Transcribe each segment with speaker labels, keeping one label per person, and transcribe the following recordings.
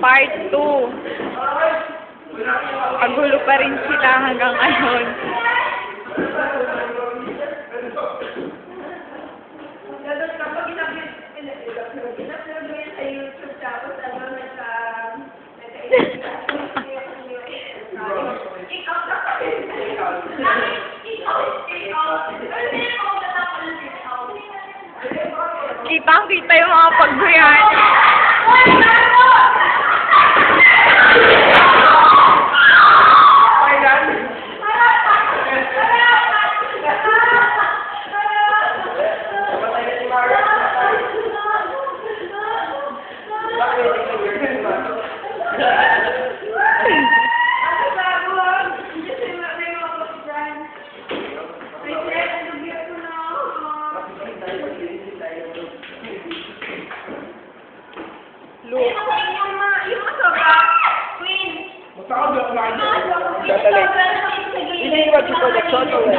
Speaker 1: Part 2. Pagulo pa rin sila hanggang ngayon.
Speaker 2: Ganun kapag inabit, inabit mo yan sa YouTube, tapos ano, nagka, ikaw na ikaw. Ikaw, ikaw. Ano yung mga natapos ng ikaw?
Speaker 1: Kitang-kita yung mga pagbuyan.
Speaker 2: Ano bago ah? Kasi may may mga kapitbahay. May sila, ano biyak ko na ako.
Speaker 1: Look.
Speaker 2: Ayun ako, yung mga, yung mga sobra. Queen.
Speaker 3: Dadali. Hindi naman si production.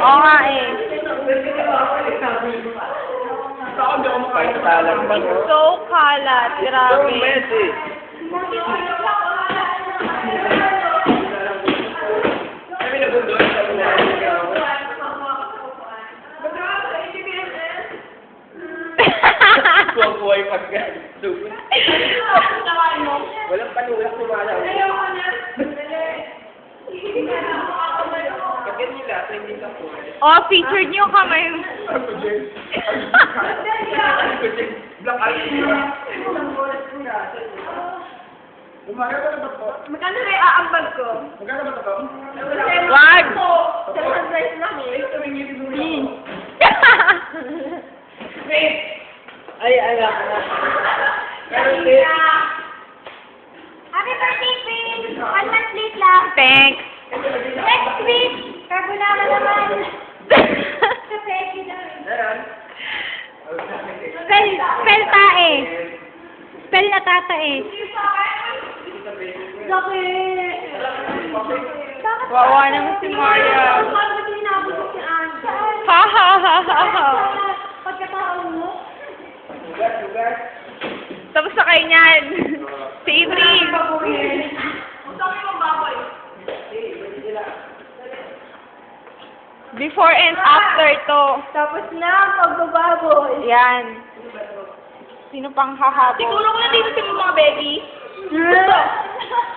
Speaker 1: Oo nga eh. So kalat. Grabe.
Speaker 3: Messi. Kukuhay pag Walang panulak sumala. Pag ganyan nila, hindi ka po.
Speaker 1: oh, featured
Speaker 3: na to?
Speaker 2: Magkano na yung aambag ko?
Speaker 3: Magkano ba to?
Speaker 1: Wag!
Speaker 2: Seven price lang eh.
Speaker 3: Ay, ay, ay. Pero
Speaker 2: Happy birthday, Queen! One month late lang.
Speaker 1: Thanks.
Speaker 2: Next week, carbonara naman. Sa Peki na.
Speaker 3: Meron.
Speaker 1: Spell, spell tae. Spell na tatae.
Speaker 2: Bakit? Bakit?
Speaker 1: Wawa naman si Maria.
Speaker 2: Ko?
Speaker 1: Ha ha ha ha ha. Tapos sa kay niyan. Si
Speaker 2: baboy.
Speaker 1: Before and after to.
Speaker 2: Tapos na ang pagbababoy.
Speaker 1: Yan. Sino pang hahabol?
Speaker 2: Siguro ko na dito sa mga baby.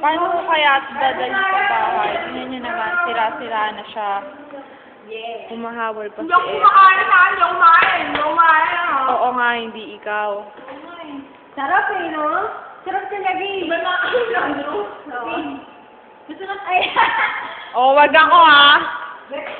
Speaker 1: Paano ko kaya dadali sa bahay? Tingnan nyo naman, sira-sira na siya.
Speaker 2: Yeah.
Speaker 1: Humahabol pa si
Speaker 2: Hindi ako
Speaker 1: Ed.
Speaker 2: kumakain akin. Hindi ako kumain. Hindi ako kumain. ah.
Speaker 1: Oo nga, hindi ikaw.
Speaker 2: Sarap eh, no? Sarap talaga eh. Iba na ako lang, no? Gusto na ay.
Speaker 1: Oh, wag ako ha.
Speaker 2: Next